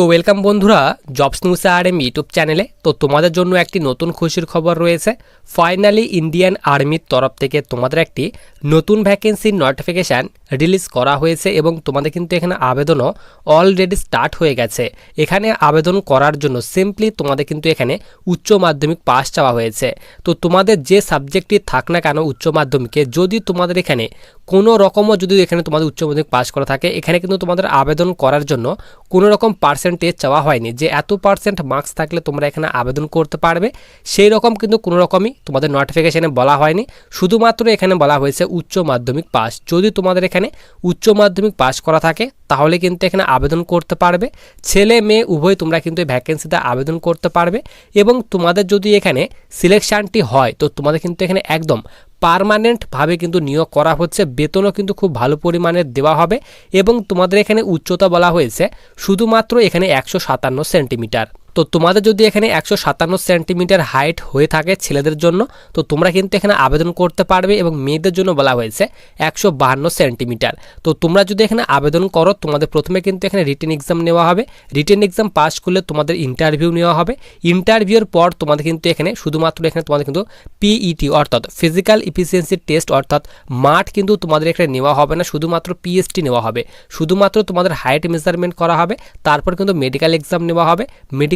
তো ওয়েলকাম বন্ধুরা jobs news R M YouTube চ্যানেলে। তো তোমাদের জন্য একটি নতুন খুশির খবর রয়েছে। ফাইনালি ইন্ডিয়ান আর্মির তরফ থেকে তোমাদের একটি নতুন ভ্যাকেন্সির নোটিফিকেশান রিলিজ করা হয়েছে এবং তোমাদের কিন্তু এখানে আবেদনও অলরেডি স্টার্ট হয়ে গেছে। এখানে আবেদন করার জন্য সিম্পলি তোমাদের কিন্তু এখানে উচ্চ মাধ্যমিক পাস চাওয়া হয়েছে। তো তোমাদের যে সাবজেক্টটি থাক না কেন উচ্চ মাধ্যমিকে, যদি তোমাদের এখানে কোনো রকমও যদি এখানে তোমাদের উচ্চ মাধ্যমিক পাস করা থাকে, এখানে কিন্তু তোমাদের আবেদন করার জন্য কোনো রকম পার্সেন্টেজ চাওয়া হয়নি, যে এত পার্সেন্ট মার্কস থাকলে তোমরা এখানে আবেদন করতে পারবে, সেই রকম কিন্তু কোনো রকমই তোমাদের নোটিফিকেশানে বলা হয়নি। শুধুমাত্র এখানে বলা হয়েছে উচ্চ মাধ্যমিক পাস যদি তোমাদের এখানে উচ্চ মাধ্যমিক পাস করা থাকে, তাহলে কিন্তু এখানে আবেদন করতে পারবে। ছেলে, মেয়ে, উভয় তোমরা কিন্তু এই ভ্যাকেন্সিতে আবেদন করতে পারবে। এবং তোমাদের যদি এখানে সিলেকশানটি হয়, তো তোমাদের কিন্তু এখানে একদম পারমানেন্টভাবে কিন্তু নিয়োগ করা হচ্ছে। বেতনও কিন্তু খুব ভালো পরিমাণের দেওয়া হবে এবং তোমাদের এখানে উচ্চতা বলা হয়েছে, শুধুমাত্র এখানে একশো সাতান্ন সেন্টিমিটার। তো তোমাদের যদি এখানে একশো সাতান্ন সেন্টিমিটার হাইট হয়ে থাকে ছেলেদের জন্য, তো তোমরা কিন্তু এখানে আবেদন করতে পারবে এবং মেয়েদের জন্য বলা হয়েছে একশো বাহান্ন সেন্টিমিটার। তো তোমরা যদি এখানে আবেদন করো, তোমাদের প্রথমে কিন্তু এখানে রিটেন এক্সাম নেওয়া হবে। রিটেন এক্সাম পাস করলে তোমাদের ইন্টারভিউ নেওয়া হবে। ইন্টারভিউর পর তোমাদের কিন্তু এখানে শুধুমাত্র এখানে তোমাদের কিন্তু পিইটি অর্থাৎ ফিজিক্যাল ইফিসিয়েন্সি টেস্ট অর্থাৎ মাঠ কিন্তু তোমাদের এখানে নেওয়া হবে না, শুধুমাত্র পিএসটি নেওয়া হবে। শুধুমাত্র তোমাদের হাইট মেজারমেন্ট করা হবে, তারপর কিন্তু মেডিকেল এক্সাম নেওয়া হবে।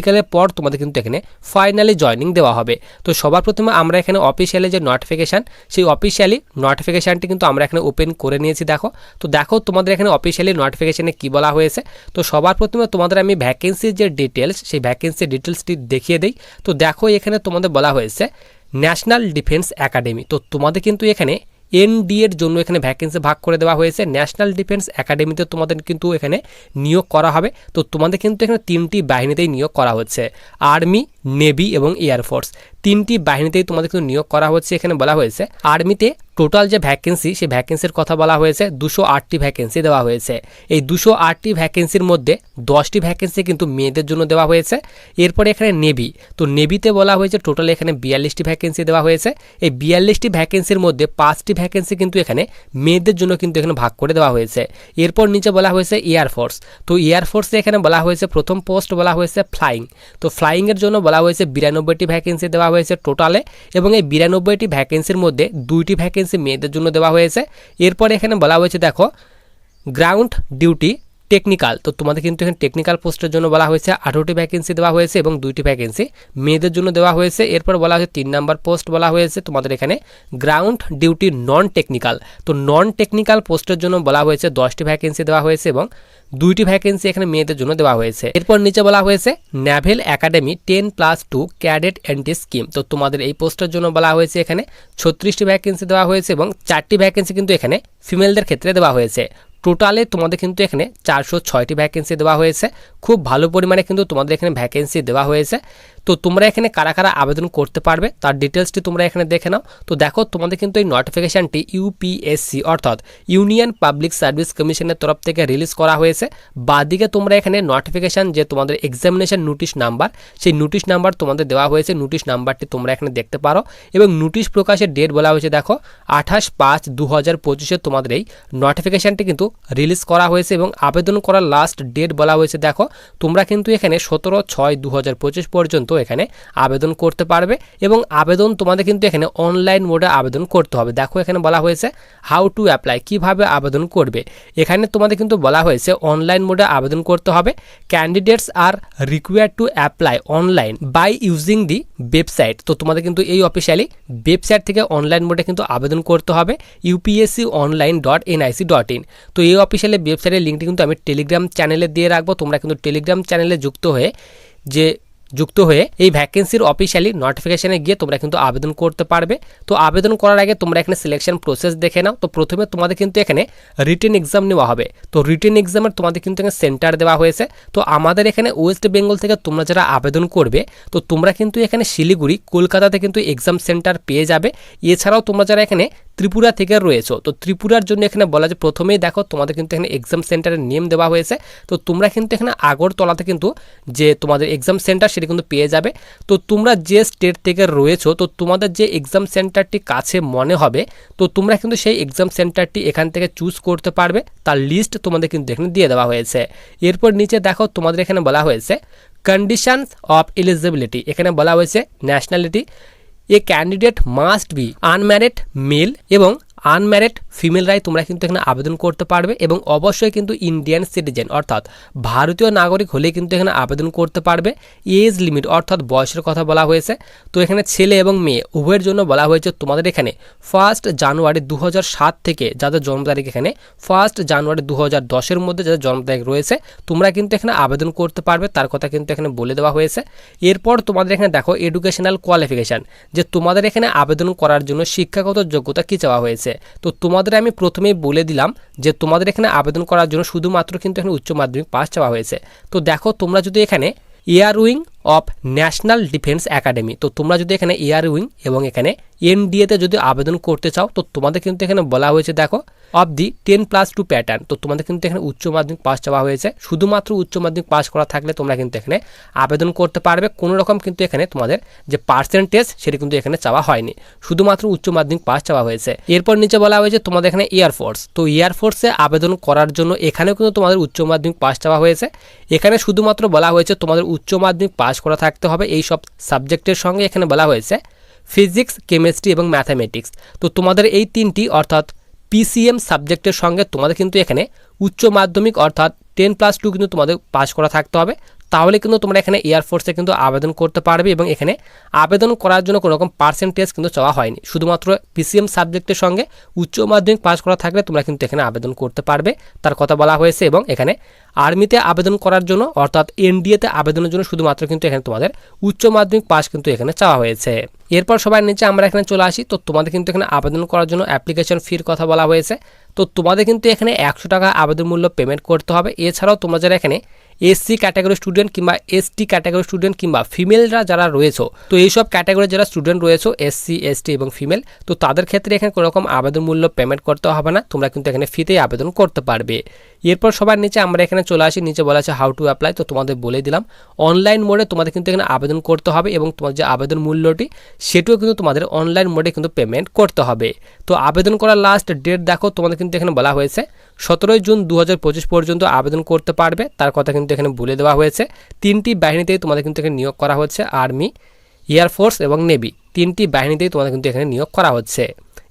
মেডিকেলের পর তোমাদের কিন্তু এখানে ফাইনালি জয়নিং দেওয়া হবে। তো সবার প্রথমে আমরা এখানে অফিসিয়ালি যে নোটিফিকেশান সেই অফিসিয়ালি নোটিফিকেশানটি কিন্তু আমরা এখানে ওপেন করে নিয়েছি, দেখো। তো দেখো তোমাদের এখানে অফিসিয়ালি নোটিফিকেশানে কি বলা হয়েছে। তো সবার প্রথমে তোমাদের আমি ভ্যাকেন্সির যে ডিটেলস সেই ভ্যাকেন্সির ডিটেলসটি দেখিয়ে দিই। তো দেখো এখানে তোমাদের বলা হয়েছে ন্যাশনাল ডিফেন্স একাডেমি তো তোমাদের কিন্তু এখানে এনডি এর জন্য এখানে ভ্যাকেন্সি ভাগ করে দেওয়া হয়েছে। ন্যাশনাল ডিফেন্স একাডেমিতে তোমাদের কিন্তু এখানে নিয়োগ করা হবে। তো তোমাদের কিন্তু এখানে তিনটি বাহিনীতেই নিয়োগ করা হচ্ছে। আর্মি নেভি এবং এয়ারফোর্স তিনটি বাহিনীতেই তোমাদের কিন্তু নিয়োগ করা হচ্ছে, এখানে বলা হয়েছে। আর্মিতে টোটাল যে ভ্যাকেন্সি সেই ভ্যাকেন্সির কথা বলা হয়েছে, দুশো আটটি ভ্যাকেন্সি দেওয়া হয়েছে। এই দুশো আটটি ভ্যাকেন্সির মধ্যে দশটি ভ্যাকেন্সি কিন্তু মেয়েদের জন্য দেওয়া হয়েছে। এরপরে এখানে নেভি। তো নেভিতে বলা হয়েছে টোটাল এখানে বিয়াল্লিশটি ভ্যাকেন্সি দেওয়া হয়েছে। এই বিয়াল্লিশটি ভ্যাকেন্সির মধ্যে পাঁচটি ভ্যাকেন্সি কিন্তু এখানে মেয়েদের জন্য কিন্তু এখানে ভাগ করে দেওয়া হয়েছে। এরপর নিচে বলা হয়েছে এয়ারফোর্স তো এয়ারফোর্সে এখানে বলা হয়েছে প্রথম পোস্ট বলা হয়েছে ফ্লাইং। তো ফ্লাইংয়ের জন্য বলা হয়েছে বিরানব্বইটি ভ্যাকেন্সি দেওয়া হয়েছে টোটালে এবং এই বিরানব্বইটি ভ্যাকেন্সির মধ্যে দুইটি ভ্যাকেন্সি মেয়েদের জন্য দেওয়া হয়েছে। এরপর এখানে বলা হয়েছে, দেখো গ্রাউন্ড ডিউটি টেকনিক্যাল তো তোমাদের কিন্তু এখানে টেকনিক্যাল পোস্টের জন্য বলা হয়েছে, আঠারোটি ভ্যাকেন্সি দেওয়া হয়েছে এবং দুইটি ভ্যাকেন্সি মেয়েদের জন্য দেওয়া হয়েছে। এরপর বলা হয়েছে তিন নাম্বার পোস্ট বলা হয়েছে, তোমাদের এখানে গ্রাউন্ড ডিউটি নন টেকনিক্যাল তো নন টেকনিক্যাল পোস্টের জন্য বলা হয়েছে, দশটি ভ্যাকেন্সি দেওয়া হয়েছে এবং দুইটি ভ্যাকেন্সি এখানে মেয়েদের জন্য দেওয়া হয়েছে। এরপর নিচে বলা হয়েছে naval academy ten plus two cadet entry scheme তো তোমাদের এই পোস্টের জন্য বলা হয়েছে এখানে ছত্রিশটি ভ্যাকেন্সি দেওয়া হয়েছে এবং চারটি ভ্যাকেন্সি কিন্তু এখানে ফিমেলদের ক্ষেত্রে দেওয়া হয়েছে। টোটালে তোমাদের কিন্তু এখানে চারশো ছয়টি ভ্যাকেন্সি দেওয়া হয়েছে। খুব ভালো পরিমাণে কিন্তু তোমাদের এখানে ভ্যাকেন্সি দেওয়া হয়েছে। তো তোমরা এখানে কারা কারা আবেদন করতে পারবে, তার ডিটেলসটি তোমরা এখানে দেখে নাও। তো দেখো, তোমাদের কিন্তু এই নোটিফিকেশানটি ইউপিএসসি অর্থাৎ ইউনিয়ন পাবলিক সার্ভিস কমিশনের তরফ থেকে রিলিজ করা হয়েছে। বাদিকে তোমরা এখানে নোটিফিকেশান যে তোমাদের এক্সামিনেশন নোটিশ নাম্বার সেই নোটিশ নাম্বার তোমাদের দেওয়া হয়েছে। নোটিশ নাম্বারটি তোমরা এখানে দেখতে পারো। এবং নোটিশ প্রকাশের ডেট বলা হয়েছে, দেখো, আঠাশ পাঁচ দু হাজার পঁচিশে তোমাদের এই নোটিফিকেশানটি কিন্তু রিলিজ করা হয়েছে এবং আবেদন করার লাস্ট ডেট বলা হয়েছে। দেখো, তোমরা কিন্তু এখানে সতেরো ছয় দু পর্যন্ত এখানে আবেদন করতে পারবে এবং আবেদন তোমাদের কিন্তু এখানে অনলাইন মোডে আবেদন করতে হবে। দেখো এখানে বলা হয়েছে হাউ টু অ্যাপ্লাই কীভাবে আবেদন করবে। এখানে তোমাদের কিন্তু বলা হয়েছে অনলাইন মোডে আবেদন করতে হবে। Candidates are required to apply online by using the website তো তোমাদের কিন্তু এই অফিসিয়ালি ওয়েবসাইট থেকে অনলাইন মোডে কিন্তু আবেদন করতে হবে UPSC online dot NIC dot in তো এই অফিসিয়ালি ওয়েবসাইটের লিঙ্কটি কিন্তু আমি টেলিগ্রাম চ্যানেলে দিয়ে রাখব। তোমরা কিন্তু টেলিগ্রাম চ্যানেলে যুক্ত হয়ে যে যুক্ত হয়ে এই ভ্যাকেন্সির অফিসিয়ালি নোটিফিকেশানে গিয়ে তোমরা কিন্তু আবেদন করতে পারবে। তো আবেদন করার আগে তোমরা এখানে সিলেকশন প্রসেস দেখে নাও। তো প্রথমে তোমাদের কিন্তু এখানে রিটেন এক্সাম নেওয়া হবে। তো রিটেন এক্সামের তোমাদের কিন্তু এখানে সেন্টার দেওয়া হয়েছে। তো আমাদের এখানে ওয়েস্ট বেঙ্গল থেকে তোমরা যারা আবেদন করবে, তো তোমরা কিন্তু এখানে শিলিগুড়ি, কলকাতাতে কিন্তু এক্সাম সেন্টার পেয়ে যাবে। এছাড়াও তোমরা যারা এখানে ত্রিপুরা থেকে রয়েছো। তো ত্রিপুরার জন্য এখানে বলা যে প্রথমেই দেখো, তোমাদের কিন্তু এখানে এক্সাম সেন্টারের নেম দেওয়া হয়েছে। তো তোমরা কিন্তু এখানে আগরতলাতে কিন্তু যে তোমাদের এক্সাম সেন্টার সেটা কিন্তু পেয়ে যাবে। তো তোমরা যে স্টেট থেকে রয়েছো, তো তোমাদের যে এক্সাম সেন্টারটি কাছে মনে হবে, তো তোমরা কিন্তু সেই এক্সাম সেন্টারটি এখান থেকে চুজ করতে পারবে। তার লিস্ট তোমাদের কিন্তু এখানে দিয়ে দেওয়া হয়েছে। এরপর নিচে দেখো, তোমাদের এখানে বলা হয়েছে কন্ডিশনস অফ এলিজিবিলিটি এখানে বলা হয়েছে nationality a candidate must be unmarried male এবং আনম্যারিড ফিমেলরাই তোমরা কিন্তু এখানে আবেদন করতে পারবে এবং অবশ্যই কিন্তু ইন্ডিয়ান সিটিজেন অর্থাৎ ভারতীয় নাগরিক হলে কিন্তু এখানে আবেদন করতে পারবে। এজ লিমিট অর্থাৎ বয়সের কথা বলা হয়েছে। তো এখানে ছেলে এবং মেয়ে, উভয়ের জন্য বলা হয়েছে তোমাদের এখানে ফার্স্ট জানুয়ারি দু হাজার সাত থেকে যাদের জন্ম তারিখ এখানে ফার্স্ট জানুয়ারি দু হাজার দশের মধ্যে যাদের জন্ম তারিখ রয়েছে, তোমরা কিন্তু এখানে আবেদন করতে পারবে, তার কথা কিন্তু এখানে বলে দেওয়া হয়েছে। এরপর তোমাদের এখানে দেখো এডুকেশনাল কোয়ালিফিকেশান যে তোমাদের এখানে আবেদন করার জন্য শিক্ষাগত যোগ্যতা কী চাওয়া হয়েছে? তো তোমাদের আমি প্রথমেই বলে দিলাম যে তোমাদের এখানে আবেদন করার জন্য শুধুমাত্র কিন্তু এখানে উচ্চ মাধ্যমিক পাস চাওয়া হয়েছে। তো দেখো তোমরা যদি এখানে air wing of national defence academy, তো তোমরা যদি এখানে এয়ার উইং এবং এখানে এনডিএতে যদি আবেদন করতে চাও, তো তোমাদের কিন্তু এখানে বলা হয়েছে, দেখো of the ten plus two pattern তো তোমাদের কিন্তু এখানে উচ্চ মাধ্যমিক পাস চাওয়া হয়েছে। শুধুমাত্র উচ্চ মাধ্যমিক পাস করা থাকলে তোমরা কিন্তু এখানে আবেদন করতে পারবে। কোনো রকম কিন্তু এখানে তোমাদের যে পার্সেন্টেজ সেটা কিন্তু এখানে চাওয়া হয়নি। শুধুমাত্র উচ্চ মাধ্যমিক পাস চাওয়া হয়েছে। এরপর নিচে বলা হয়েছে তোমাদের এখানে এয়ারফোর্স তো এয়ারফোর্সে আবেদন করার জন্য এখানেও কিন্তু তোমাদের উচ্চ মাধ্যমিক পাস চাওয়া হয়েছে। এখানে শুধুমাত্র বলা হয়েছে তোমাদের উচ্চ মাধ্যমিক পাস করা থাকতে হবে। এই সব সাবজেক্টের সঙ্গে এখানে বলা হয়েছে ফিজিক্স কেমিস্ট্রি এবং ম্যাথামেটিক্স তো তোমাদের এই তিনটি, অর্থাৎ পিসিএম সাবজেক্টের সঙ্গে তোমাদের কিন্তু এখানে উচ্চ মাধ্যমিক অর্থাৎ টেন প্লাস টু কিন্তু তোমাদের পাশ করা থাকতে হবে। তাহলে কিন্তু তোমরা এখানে এয়ারফোর্সে কিন্তু আবেদন করতে পারবে এবং এখানে আবেদন করার জন্য কোনো রকম পার্সেন্টেজ কিন্তু চাওয়া হয়নি। শুধুমাত্র পিসিএম সাবজেক্টের সঙ্গে উচ্চ মাধ্যমিক পাস করা থাকলে তোমরা কিন্তু এখানে আবেদন করতে পারবে, তার কথা বলা হয়েছে এবং এখানে আর্মিতে আবেদন করার জন্য অর্থাৎ এনডিএতে আবেদনের জন্য শুধুমাত্র কিন্তু এখানে তোমাদের উচ্চ মাধ্যমিক পাস কিন্তু এখানে চাওয়া হয়েছে। এরপর সবার নিচে আমরা এখানে চলে আসি। তো তোমাদের কিন্তু এখানে আবেদন করার জন্য অ্যাপ্লিকেশন ফির কথা বলা হয়েছে। তো তোমাদের কিন্তু এখানে একশো টাকা আবেদন মূল্য পেমেন্ট করতে হবে। এছাড়াও তোমরা যারা এখানে এসসি ক্যাটাগরি স্টুডেন্ট কিংবা এসটি ক্যাটাগরি স্টুডেন্ট কিংবা ফিমেলরা যারা রয়েছে, তো এইসব ক্যাটাগরি যারা স্টুডেন্ট রয়েছে, এসসি, এসটি এবং ফিমেল, তো তাদের ক্ষেত্রে এখানে কোনো রকম আবেদন মূল্য পেমেন্ট করতে হবে না, তোমরা কিন্তু এখানে ফিতেই আবেদন করতে পারবে। এরপর সবার নিচে আমরা এখানে চলে আসি, নিচে বলা আছে হাউ টু অ্যাপ্লাই তো তোমাদের বলে দিলাম। অনলাইন মোডে তোমাদের কিন্তু এখানে আবেদন করতে হবে এবং তোমার যে আবেদন মূল্যটি, সেটিও কিন্তু তোমাদের অনলাইন মোডে কিন্তু পেমেন্ট করতে হবে। তো আবেদন করার লাস্ট ডেট দেখো, তোমাদের কিন্তু এখানে বলা হয়েছে, সতেরোই জুন দু হাজার পঁচিশ পর্যন্ত আবেদন করতে পারবে, তার কথা কিন্তু এখানে বলে দেওয়া হয়েছে। তিনটি বাহিনীতেই তোমাদের কিন্তু এখানে নিয়োগ করা হচ্ছে। আর্মি এয়ারফোর্স এবং নেভি। তিনটি বাহিনীতেই তোমাদের কিন্তু এখানে নিয়োগ করা হচ্ছে।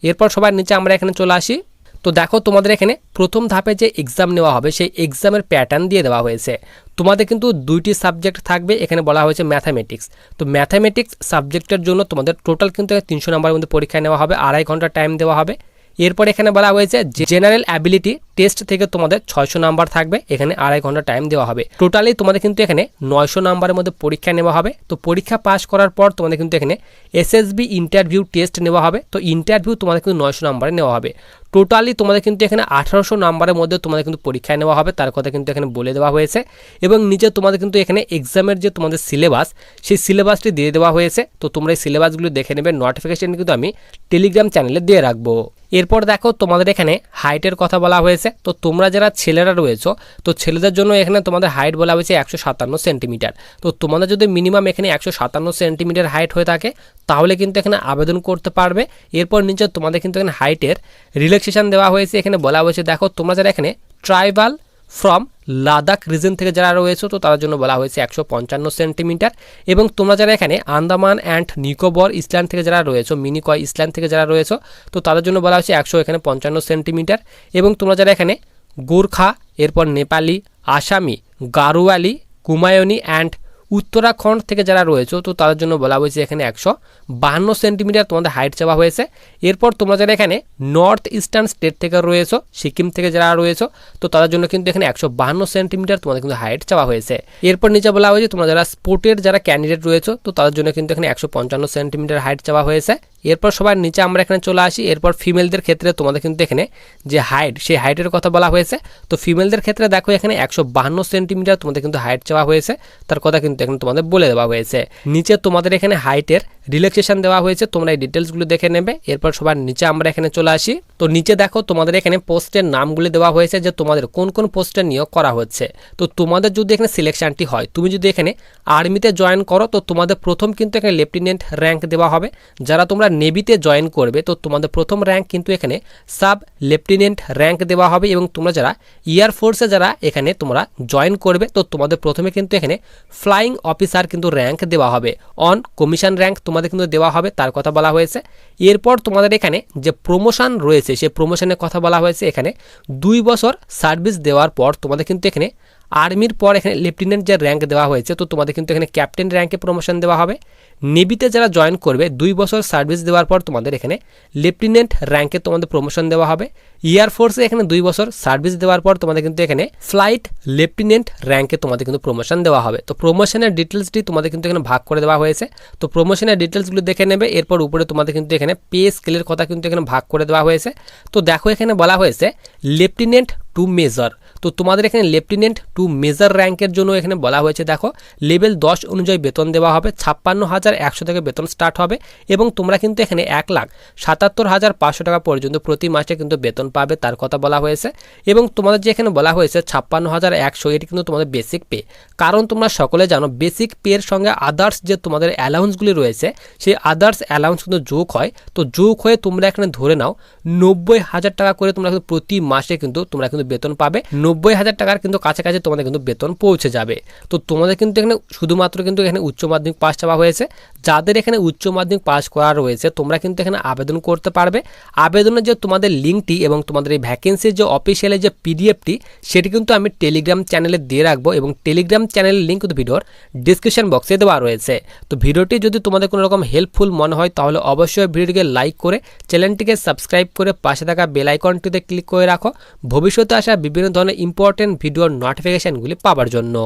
এরপর সবার নিচে আমরা এখানে চলে আসি। তো দেখো তোমাদের এখানে প্রথম ধাপে যে এক্সাম নেওয়া হবে, সেই এক্সামের প্যাটার্ন দিয়ে দেওয়া হয়েছে। তোমাদের কিন্তু দুইটি সাবজেক্ট থাকবে, এখানে বলা হয়েছে ম্যাথামেটিক্স তো ম্যাথামেটিক্স সাবজেক্টের জন্য তোমাদের টোটাল কিন্তু তিনশো নম্বরের মধ্যে পরীক্ষা নেওয়া হবে, আড়াই ঘণ্টা টাইম দেওয়া হবে। এরপর এখানে বলা হয়েছে জেনারেল অ্যাবিলিটি টেস্ট থেকে তোমাদের ছয়শো নাম্বার থাকবে, এখানে আড়াই ঘণ্টা টাইম দেওয়া হবে। টোটালি তোমাদের কিন্তু এখানে নয়শো নাম্বারের মধ্যে পরীক্ষা নেওয়া হবে। তো পরীক্ষা পাস করার পর তোমাদের কিন্তু এখানে এসএসবি ইন্টারভিউ টেস্ট নেওয়া হবে। তো ইন্টারভিউ তোমাদের কিন্তু নয়শো নাম্বারে নেওয়া হবে। টোটালি তোমাদের কিন্তু এখানে আঠারোশো নাম্বারের মধ্যে তোমাদের কিন্তু পরীক্ষায় নেওয়া হবে, তার কথা কিন্তু এখানে বলে দেওয়া হয়েছে। এবং নিচে তোমাদের কিন্তু এখানে এক্সামের যে তোমাদের সিলেবাস সেই সিলেবাসটি দিয়ে দেওয়া হয়েছে। তো তোমরা এই সিলেবাসগুলো দেখে নেবে। নোটিফিকেশান কিন্তু আমি টেলিগ্রাম চ্যানেলে দিয়ে রাখব। এরপর দেখো তোমাদের এখানে হাইটের কথা বলা হয়েছে। তো তোমরা যারা ছেলেরা রয়েছো, তো ছেলেদের জন্য এখানে তোমাদের হাইট বলা হয়েছে একশো সাতান্ন সেন্টিমিটার তো তোমাদের যদি মিনিমাম এখানে একশো সাতান্ন সেন্টিমিটার হাইট হয়ে থাকে, তাহলে কিন্তু এখানে আবেদন করতে পারবে। এরপর নিচে তোমাদের কিন্তু এখানে হাইটের রিল্যাক্সেশন দেওয়া হয়েছে। এখানে বলা হয়েছে, দেখো তোমরা যারা এখানে ট্রাইবাল ফ্রম লাদাখ রিজন থেকে যারা রয়েছে, তো তার জন্য বলা হয়েছে একশো পঞ্চান্ন সেন্টিমিটার। এবং তোমরা যারা এখানে আন্দামান অ্যান্ড নিকোবর ইসল্যান্ড থেকে যারা রয়েছে, মিনিকয় ইসল্যান্ড থেকে যারা রয়েছে, তো তাদের জন্য বলা হয়েছে একশো এখানে পঞ্চান্ন সেন্টিমিটার। এবং তোমরা যারা এখানে গোর্খা, এরপর নেপালি, আসামি, গারুয়ালি কুমায়নি অ্যান্ড উত্তরাখণ্ড থেকে যারা রয়েছে, তো তাদের জন্য বলা হয়েছে এখানে একশো বাহান্ন সেন্টিমিটার তোমাদের হাইট চাওয়া হয়েছে। এরপর তোমরা যারা এখানে নর্থ ইস্টার্ন স্টেট থেকে রয়েছো, সিকিম থেকে যারা রয়েছো, তো তাদের জন্য কিন্তু এখানে একশো বাহান্ন সেন্টিমিটার তোমাদের কিন্তু হাইট চাওয়া হয়েছে। এরপর নিচে বলা হয়েছে তোমরা যারা স্পোর্টের যারা ক্যান্ডিডেট রয়েছে, তো তাদের জন্য কিন্তু এখানে একশো পঞ্চান্ন সেন্টিমিটার হাইট চাওয়া হয়েছে। এরপর সবার নিচে আমরা এখানে চলে আসি। এরপর ফিমেলদের ক্ষেত্রে তোমাদের কিন্তু এখানে যে হাইট সেই হাইটের কথা বলা হয়েছে। তো ফিমেলদের ক্ষেত্রে দেখো এখানে একশো বাহান্ন সেন্টিমিটার তোমাদের কিন্তু হাইট চাওয়া হয়েছে। তার কথা কিন্তু এখানে তোমাদের বলে দেওয়া হয়েছে। নিচে তোমাদের এখানে হাইটের রিল্যাক্সেশন দেওয়া হয়েছে, তোমরা এই ডিটেলসগুলো দেখে নেবে। এরপর সবার নিচে আমরা এখানে চলে আসি। তো নিচে দেখো, তোমাদের এখানে পোস্টের নামগুলি দেওয়া হয়েছে যে তোমাদের কোন কোন পোস্টে নিয়োগ করা হচ্ছে। তো তোমাদের যদি এখানে সিলেকশনটি হয়, তুমি যদি এখানে আর্মিতে জয়েন করো, তো তোমাদের প্রথম কিন্তু এখানে লেফটেন্যান্ট র্যাঙ্ক দেওয়া হবে। যারা তোমরা নেভিতে জয়েন করবে, তো তোমাদের প্রথম র্যাঙ্ক কিন্তু এখানে সাব লেফটেন্যান্ট র্যাঙ্ক দেওয়া হবে এবং তোমরা যারা এয়ার ফোর্সে যারা এখানে তোমরা জয়েন করবে, তো তোমাদের প্রথমে কিন্তু এখানে ফ্লাইং অফিসার কিন্তু র্যাঙ্ক দেওয়া হবে। অন কমিশন র্যাঙ্ক তোমাদের কিন্তু দেওয়া হবে, তার কথা বলা হয়েছে। এরপর তোমাদের এখানে যে প্রমোশন রয়েছে সে প্রমোশনের কথা বলা হয়েছে এখানে। দুই বছর সার্ভিস দেওয়ার পর তোমাদের কিন্তু এখানে আর্মির পর এখানে লেফটেন্যান্ট যে র্যাঙ্ক দেওয়া হয়েছে, তো তোমাদের কিন্তু এখানে ক্যাপ্টেন র্যাঙ্কে প্রমোশন দেওয়া হবে। নেভিতে যারা জয়েন করবে, দুই বছর সার্ভিস দেওয়ার পর তোমাদের এখানে লেফটেন্যান্ট র্যাঙ্কে তোমাদের প্রমোশন দেওয়া হবে। এয়ার ফোর্সে এখানে দুই বছর সার্ভিস দেওয়ার পর তোমাদের কিন্তু এখানে ফ্লাইট লেফটেন্যান্ট র্যাঙ্কে তোমাদের কিন্তু প্রমোশন দেওয়া হবে। তো প্রমোশনের ডিটেলসটি তোমাদের কিন্তু এখানে ভাগ করে দেওয়া হয়েছে। তো প্রমোশনের ডিটেলসগুলো দেখে নেবে, এরপর উপরে তোমাদের কিন্তু এখানে পে স্কেলের কথা কিন্তু এখানে ভাগ করে দেওয়া হয়েছে। তো দেখো এখানে বলা হয়েছে, লেফটেন্যান্ট টু মেজর তো তোমাদের এখানে লেফটেন্যান্ট টু মেজর র্যাঙ্কের জন্য এখানে বলা হয়েছে, দেখো লেভেল দশ অনুযায়ী বেতন দেওয়া হবে, ছাপ্পান্ন হাজার একশো থেকে বেতন স্টার্ট হবে এবং তোমরা কিন্তু এখানে এক লাখ সাতাত্তর হাজার পাঁচশো টাকা পর্যন্ত প্রতি মাসে কিন্তু বেতন পাবে, তার কথা বলা হয়েছে। এবং তোমাদের যে এখানে বলা হয়েছে ছাপ্পান্ন হাজার একশো, এটি কিন্তু তোমাদের বেসিক পে কারণ তোমরা সকলে জানো বেসিক পের সঙ্গে আদার্স যে তোমাদের অ্যালাউন্সগুলি রয়েছে, সেই আদার্স অ্যালাউন্স কিন্তু যোগ হয়। তো যোগ হয়ে তোমরা এখানে ধরে নাও, নব্বই হাজার টাকা করে তোমরা প্রতি মাসে কিন্তু তোমরা কিন্তু বেতন পাবে। নব্বই হাজার টাকার কিন্তু কাছাকাছি তোমাদের কিন্তু বেতন পৌঁছে যাবে। তো তোমাদের কিন্তু এখানে শুধুমাত্র কিন্তু এখানে উচ্চ মাধ্যমিক পাস চাওয়া হয়েছে। যাদের এখানে উচ্চ মাধ্যমিক পাস করা রয়েছে, তোমরা কিন্তু এখানে আবেদন করতে পারবে। আবেদনের যে তোমাদের লিঙ্কটি এবং তোমাদের এই ভ্যাকেন্সির যে অফিসিয়ালি যে পিডিএফটি সেটি কিন্তু আমি টেলিগ্রাম চ্যানেলে দিয়ে রাখব এবং টেলিগ্রাম চ্যানেলের লিঙ্ক কিন্তু ভিডিওর ডিসক্রিপশন বক্সে দেওয়া রয়েছে। তো ভিডিওটি যদি তোমাদের কোনো রকম হেল্পফুল মনে হয়, তাহলে অবশ্যই ভিডিওটিকে লাইক করে চ্যানেলটিকে সাবস্ক্রাইব করে পাশে থাকা বেল আইকনটিতে ক্লিক করে রাখো। ভবিষ্যতে আসা বিভিন্ন ধরনের ইম্পর্টেন্ট ভিডিওর নোটিফিকেশানগুলি পাওয়ার জন্য।